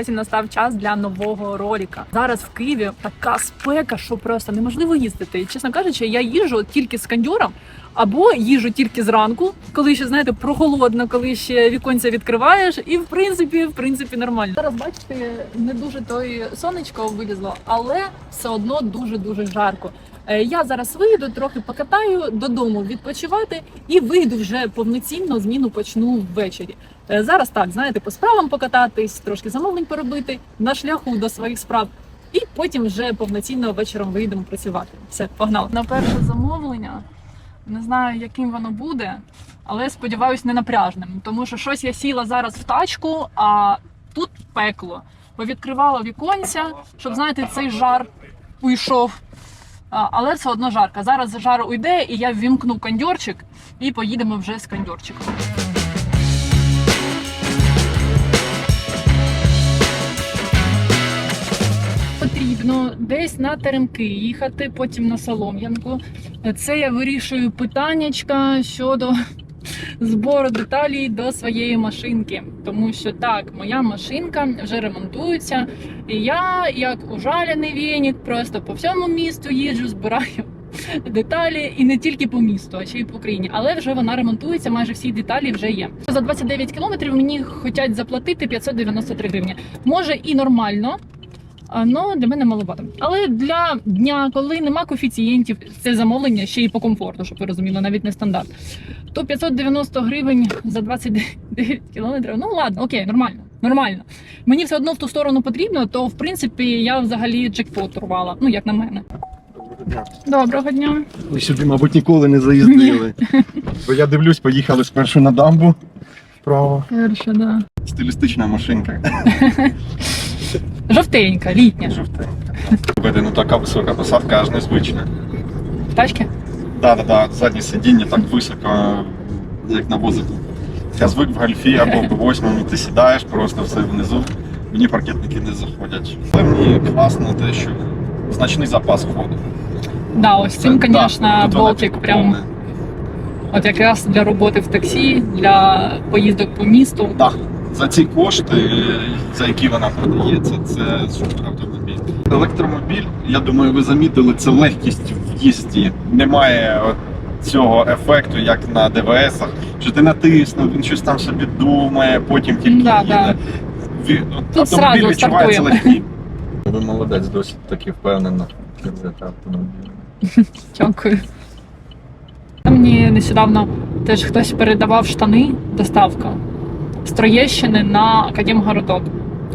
ось і настав час для нового ролика. Зараз в Києві така спека, що просто неможливо їздити. І, чесно кажучи, я їжу тільки з кондюром. Або їжу тільки зранку, коли ще знаєте прохолодно, коли ще віконця відкриваєш, і в принципі, в принципі, нормально. Зараз бачите, не дуже той сонечко вилізло, але все одно дуже дуже жарко. Е, Я зараз вийду, трохи покатаю додому відпочивати і вийду вже повноцінно. Зміну почну ввечері. Е, Зараз так, знаєте, по справам покататись, трошки замовлень поробити на шляху до своїх справ. І потім вже повноцінно вечором вийдемо працювати. Все, погнали. На перше замовлення не знаю, яким воно буде, але сподіваюсь, не напряжним. Тому що щось я сіла зараз в тачку, а тут пекло. Повідкривала віконця, щоб знаєте, цей жар уйшов. Але все одно жарка. Зараз жар уйде, і я ввімкну кондьорчик і поїдемо вже з кондьорчиком. Потрібно десь на теремки їхати, потім на Солом'янку. Це я вирішую питаннячка щодо збору деталей до своєї машинки. Тому що так, моя машинка вже ремонтується, і я, як ужалений веник, просто по всьому місту їжджу, збираю деталі і не тільки по місту, а ще й по Україні. Але вже вона ремонтується, майже всі деталі вже є. За 29 кілометрів мені хочуть заплатити 593 гривні. Може і нормально. Ну, для мене маловато. Але для дня, коли нема коефіцієнтів, це замовлення ще й по комфорту, щоб ви розуміли, навіть не стандарт. То 590 гривень за 29 кілометрів. Ну ладно, окей, нормально. Нормально. Мені все одно в ту сторону потрібно, то в принципі я взагалі джекпот урвала. Ну, як на мене. Доброго дня. Ви сюди, мабуть, ніколи не заїздили. Бо я дивлюсь, поїхали спершу на дамбу вправо. Перша, да. Стилістична машинка. Жовтенька, літня. Жовтенька. Ну така висока посадка аж незвична. Тачки? Да, да, да, заднє сидіння так високо, як на возику. Я звик в гольфі або в восьмому, ти сідаєш, просто все внизу. Мені паркетники не заходять. Але мені класно те, що значний запас ходу. Да, ось цим, звісно, да, болтик прям. От якраз для роботи в таксі, для поїздок по місту. Так, за ці кошти, за які вона продається, це супер автомобіль. Електромобіль, я думаю, ви замітили, це легкість в їзді. Немає от цього ефекту, як на ДВСах, що ти натиснув, він щось там собі думає, потім тільки Да, їде. да. От Тут автомобіль відчувається стартуємо. легкий. Ви молодець, досить таки впевнено керуєте автомобілем. Дякую. Мені нещодавно теж хтось передавав штани, доставка з Троєщини на Академгородок.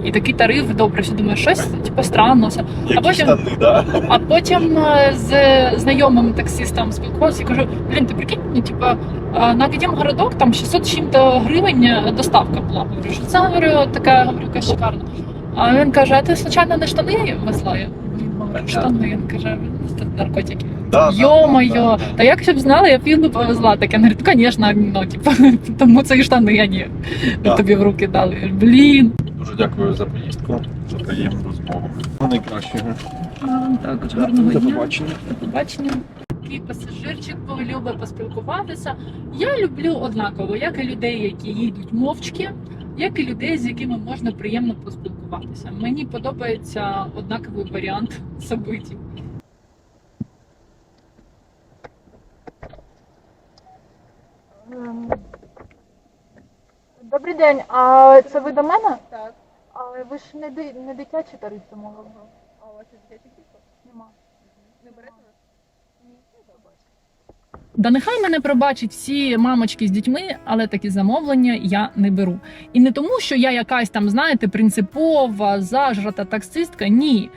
І такий тариф, добре, що думаю, щось типу странно. все. Які потім- штани, да? А потім е, з знайомим таксистом спілкувався і кажу: блін, ти прикинь, ну, типу, е, на Академгородок там 600 з чим-то гривень е, доставка була. Говорю, що це говорю, така говорю, яка шикарна. А він каже: а ти случайно не штани везла? Я «Блін, говорю, штани. Він каже, «Ну, це наркотики. Да, да, Йо-моє, да, да. та як щоб знала, я півну повезла. Так я говорю, ну, звісно, ну, типу, тому це і штани, а ні. Да. Тобі в руки дали. Блін. Дуже дякую за поїздку, за приємну розмову. Найкращого. Так, гарного До дня. побачення. До побачення. Такий пасажирчик любить поспілкуватися. Я люблю однаково, як і людей, які їдуть мовчки, як і людей, з якими можна приємно поспілкуватися. Мені подобається однаковий варіант событий. Добрий день, а це ви до мене? Так. Але ви ж не, ди- не дитячі тарифи мого. А у вас є дитячий кілька? Нема. Не берете ви? Да нехай мене пробачать всі мамочки з дітьми, але такі замовлення я не беру. І не тому, що я якась там, знаєте, принципова, зажрата таксистка. Ні.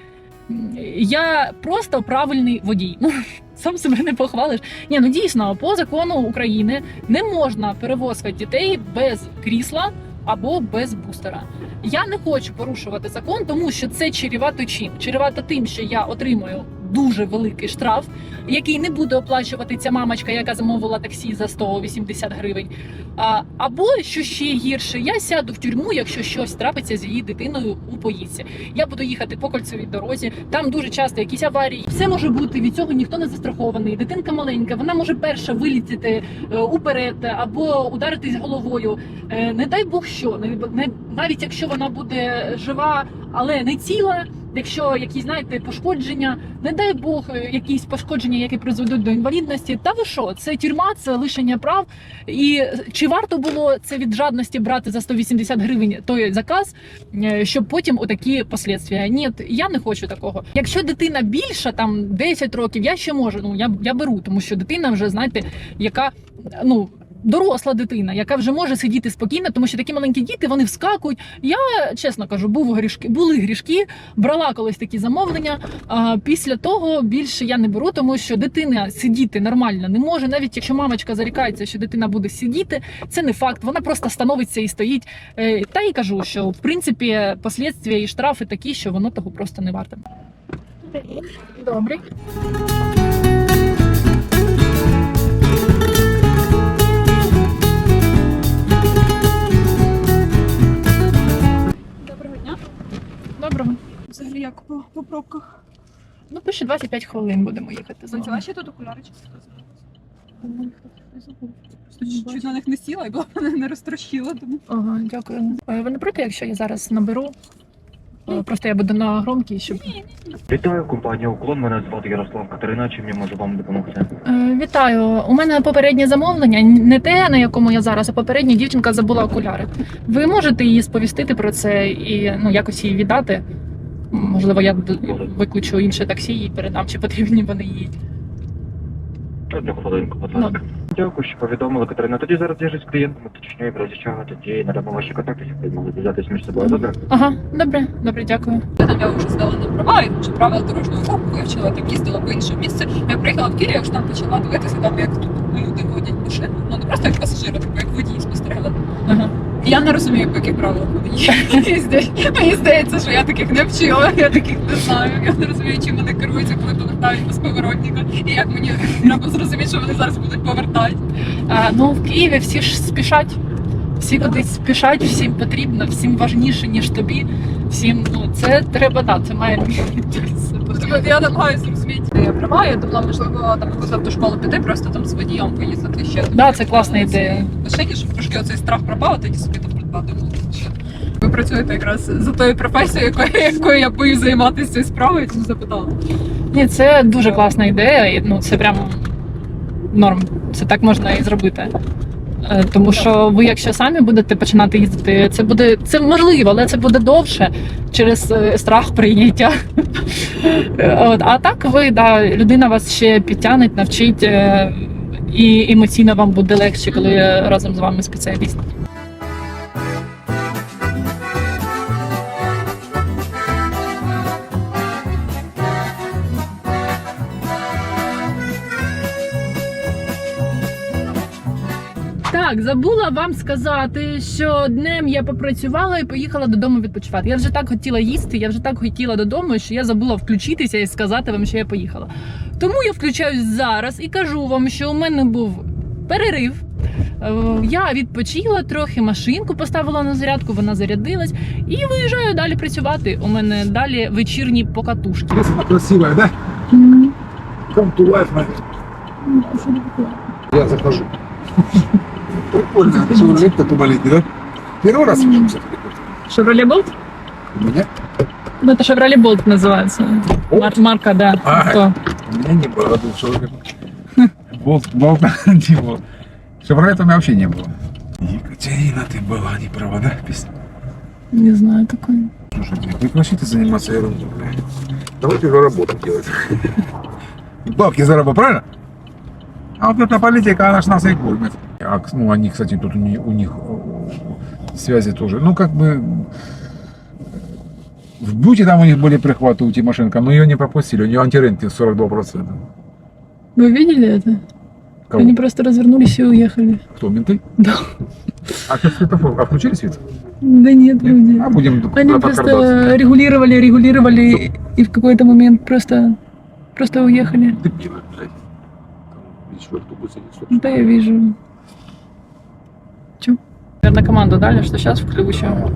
Я просто правильний водій. Ну, сам себе не похвалиш. Ні, ну дійсно, по закону України не можна перевозити дітей без крісла або без бустера. Я не хочу порушувати закон, тому що це чарівато чим? Чарівато тим, що я отримую дуже великий штраф, який не буде оплачувати ця мамочка, яка замовила таксі за 180 гривень. Або що ще гірше, я сяду в тюрму, якщо щось трапиться з її дитиною у поїздці. Я буду їхати по кольцевій дорозі. Там дуже часто якісь аварії. Все може бути від цього ніхто не застрахований. Дитинка маленька, вона може перша вилітіти е, уперед або ударитись головою. Е, Не дай Бог що, навіть якщо вона буде жива, але не ціла. Якщо якісь знаєте пошкодження, не дай Бог, е, якісь пошкодження, які призведуть до інвалідності. Та ви що? Це тюрма, це лишення прав. І чи варто було це від жадності брати за 180 гривень той заказ, е, щоб потім отакі послідствия? Ні, я не хочу такого. Якщо дитина більша, там 10 років, я ще можу. Ну я, я беру, тому що дитина вже знаєте, яка ну. Доросла дитина, яка вже може сидіти спокійно, тому що такі маленькі діти вони вскакують. Я чесно кажу, був грішки, були грішки, брала колись такі замовлення. А після того більше я не беру, тому що дитина сидіти нормально не може. Навіть якщо мамочка зарікається, що дитина буде сидіти, це не факт. Вона просто становиться і стоїть. Е, Та й кажу, що в принципі послідствия і штрафи такі, що воно того просто не варте. Добре. Як по, по пробках? Ну, пише 25 хвилин будемо їхати. з вами. Взяла ще тут окуляри чи Просто чуть на них не сіла і була мене не розтрощила. Тому. Ага, дякую. Е, Ви не проти, якщо я зараз наберу? Е, Просто я буду на громкій, щоб. Вітаю, компанія Уклон. Мене звати Ярослав Катерина. Чим я можу вам допомогти? Е, Вітаю. У мене попереднє замовлення, не те, на якому я зараз, а попередня дівчинка забула окуляри. Ви можете її сповістити про це і ну якось її віддати? Можливо, я викличу інше таксі і передам, чи потрібні вони їй. Одну хвилинку, будь ласка. Дякую, що повідомили Катерина. Тоді зараз зв'яжусь з клієнтом, уточнюю, про чого тоді надамо ваші контакти, щоб ви могли зв'язатись між собою. Добре? Ага, добре, добре, дякую. Я вже здала на права, і вже правила дорожнього руху вивчила, там їздила по іншому місці. Я приїхала в Київ, я вже там почала дивитися, там як тут люди водять машину. Ну не просто як пасажири, так як водії спостерігала. Ага. Я не розумію, по яких правилах вони їздять. Мені здається, що я таких не вчила, я таких не знаю. Я не розумію, чим вони керуються, коли повертають без поворотника. І як мені треба зрозуміти, що вони зараз будуть повертати. Ну в Києві всі ж спішать. Всі кудись спішать, всім потрібно, всім важніше, ніж тобі. Всім ну це треба да, це має місце. Тобто я намагаюся зрозуміти я права. Я думала, можливо, там якусь автошколу піти, просто там з водієм поїздити ще. Да, це класна ідея. Машині, щоб трошки оцей страх пропав, а тоді собі там придбати. Ви працюєте якраз за тою професією, якою, якою я боюсь займатися цією справою, тому запитала. Ні, це дуже класна ідея, і ну це прямо норм. Це так можна і зробити. Е, Тому що ви, якщо самі будете починати їздити, це буде це можливо, але це буде довше через е, страх прийняття. От, а так ви да, людина вас ще підтягне, навчить, е, і емоційно вам буде легше, коли разом з вами спеціаліст. Так, забула вам сказати, що днем я попрацювала і поїхала додому відпочивати. Я вже так хотіла їсти, я вже так хотіла додому, що я забула включитися і сказати вам, що я поїхала. Тому я включаюсь зараз і кажу вам, що у мене був перерив. Е, Я відпочила трохи, машинку поставила на зарядку, вона зарядилась, і виїжджаю далі працювати. У мене далі вечірні покатушки. Красиво- да? Come to life, man. Я захожу. Прикольно. Шевролет так маленький, да? Первый раз вижу, кстати. Шевроле Болт? У меня? Ну, это Шевроле Болт называется. Мар- марка, да. А. То. У меня не было был. Болт, болт, не было. Шевролета у меня вообще не было. Екатерина, ты была не права, да, песня? Не знаю такой. Слушайте, прекращите заниматься ерундой, блядь. Давайте уже работу делать. Бабки заработать, правильно? А вот эта политика, она ж нас и кормит. А, ну, они, кстати, тут у них, у них э, связи тоже. Ну, как бы... В Бюте там у них были прихваты у Тимошенко, но ее не пропустили. У нее антирентинг 42%. Вы видели это? Кого? Они просто развернулись и уехали. Кто, менты? Да. А сейчас светофор, а включили свет? Да нет, вроде. А будем Они просто регулировали, регулировали, и в какой-то момент просто Просто уехали. Ты блядь. Видишь, в автобусе не слушай. Да, я вижу. Чё? Наверное, команду дали, что сейчас включим.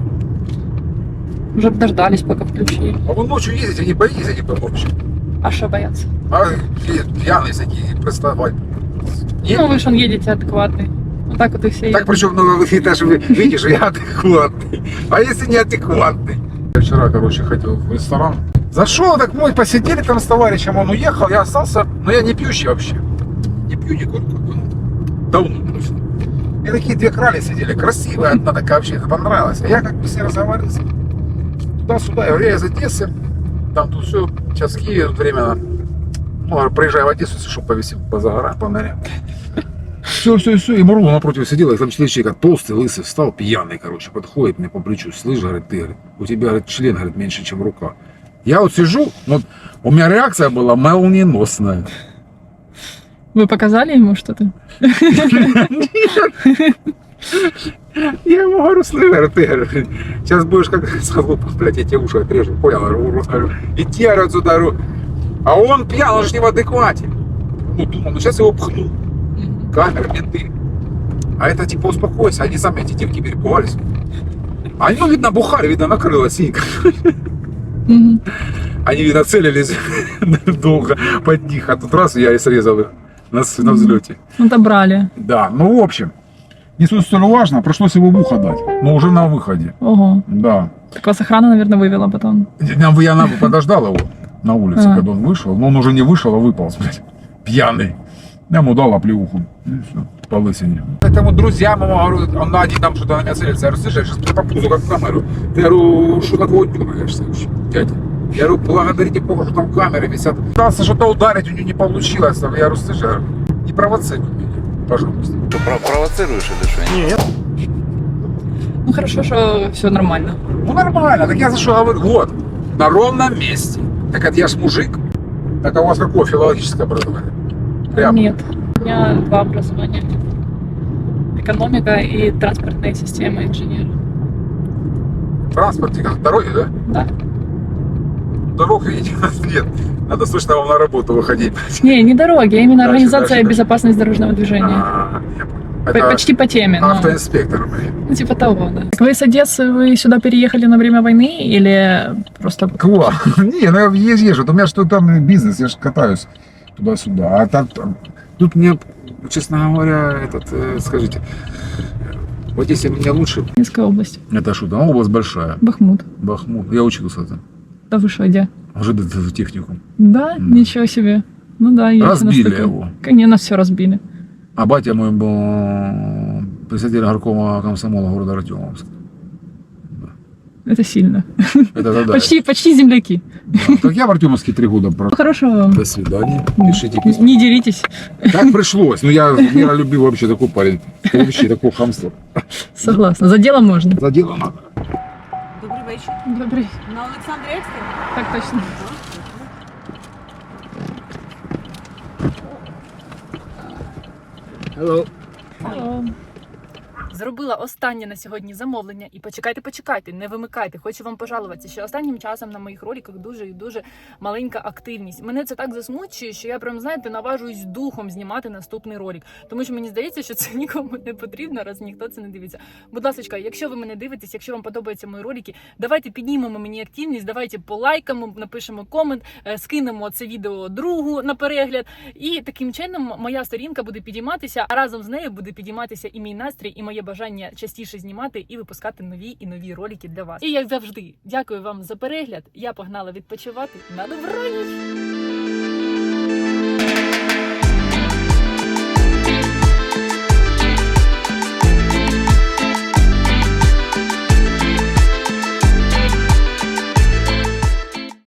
Уже дождались, пока включили. А вы ночью ездите, не боитесь, они помочь. А что бояться? А пьяные такие, приставать. Нет? Ну, вы же он едете адекватный. Вот так вот и все Так едут. причем, ну, ты даже видишь, я адекватный. А если не адекватный? Я вчера, короче, ходил в ресторан. Зашел, так мы посидели там с товарищем, он уехал, я остался, но я не пьющий вообще. Не пью, не курю, ну, давно просто. И такие две крали сидели, красивая, одна такая вообще, это понравилось. А я как бы с ней разговорился. Туда-сюда, я говорю, я из Одессы, там тут все, сейчас Киев, временно. Ну, говорю, приезжай в Одессу, если что, повисим, позагораем, поныряем. Все, все, все. И Мурло напротив сидел, и там четыре человека, толстый, лысый, встал, пьяный, короче, подходит мне по плечу. Слышь, говорит, ты, говорит, у тебя, говорит, член, говорит, меньше, чем рука. Я вот сижу, вот у меня реакция была молниеносная. Вы показали ему что-то? Я ему говорю, слышь, ты, сейчас будешь как залупа, блядь, я тебе уши отрежу, понял, иди, говорю, отсюда, говорю. А он пьян, он же не в адеквате. Ну, думал, ну сейчас его пхну. камеры, менты. А это типа успокойся, они сами эти девки перепугались. Они, ну, видно, бухали, видно, накрыло синька. Они, видно, целились долго под них, а тут раз я и срезал их на, с- на взлете. Ну, добрали. Да, ну, в общем, не суть столь важно, пришлось его в ухо дать, но уже на выходе. Ого. Да. Так вас охрана, наверное, вывела потом. Нам, я нам подождал его на улице, А. когда он вышел, но он уже не вышел, а выполз, блядь, пьяный. Я ему дал оплеуху, и все, по лысине. Этому друзьям ему говорю, он один там что-то на меня целится. Я говорю, слышишь, я сейчас тебе по пузу как камеру. Ты говорю, что такого дергаешься вообще, дядя? Я говорю, благодарите Бога, что там камеры висят. Пытался что-то ударить, у него не получилось. Там. Я говорю, слышишь, я говорю, не провоцируй меня, пожалуйста. Провоцируешь или что? Нет. Ну, хорошо, что все нормально. Ну нормально, так я за что говорю, вот, на ровном месте. Так это я ж мужик. Так а у вас какое филологическое образование? Прямо. Нет. У меня два образования. Экономика и транспортная система инженера. Как дороги, да? Да. Дорог видите, у нас нет. Надо срочно вам на работу выходить. Не, не дороги, а именно Дальше, организация дальше, безопасности дорожного движения. А, Это Почти по теме, но автоинспектор, ну, типа того, да. Вы с Одессы, вы сюда переехали на время войны или просто... Класс. Не, ну я езжу. У меня что там бизнес, я же катаюсь туда-сюда. А там, там- тут мне, честно говоря, этот, э, скажите, в Одессе мне лучше. Минская область, Это шутка, а область большая. Бахмут. Бахмут. Я учился там. Да вы что, где? Уже в техникум. Да, М. ничего себе. Ну да, есть у нас Разбили такое. его. Конечно, все разбили. А батя мой был председатель горкома комсомола города Артемовск. Это сильно. Это тогда. Почти, почти земляки. Да. Так я в Артемовске три года прожил. Хорошего вам. До свидания. Пишите письма. Не деритесь. Так пришлось. Ну, я миролюбивый вообще такой парень. Вообще такое хамство. Согласна. За дело можно. За дело надо. Вечір. Добрий. На Олександрі Екстрі? Так точно. Алло. Зробила останнє на сьогодні замовлення. І почекайте, почекайте, не вимикайте. Хочу вам пожалуватися, що останнім часом на моїх роликах дуже і дуже маленька активність. Мене це так засмучує, що я прям знаєте наважуюсь духом знімати наступний ролик. Тому що мені здається, що це нікому не потрібно, раз ніхто це не дивиться. Будь ласка, якщо ви мене дивитесь, якщо вам подобаються мої ролики, давайте піднімемо мені активність, давайте полайкаємо, напишемо комент, е, скинемо це відео другу на перегляд. І таким чином моя сторінка буде підійматися, а разом з нею буде підійматися і мій настрій, і моє бажання частіше знімати і випускати нові і нові ролики для вас. І як завжди, дякую вам за перегляд. Я погнала відпочивати на добраніч!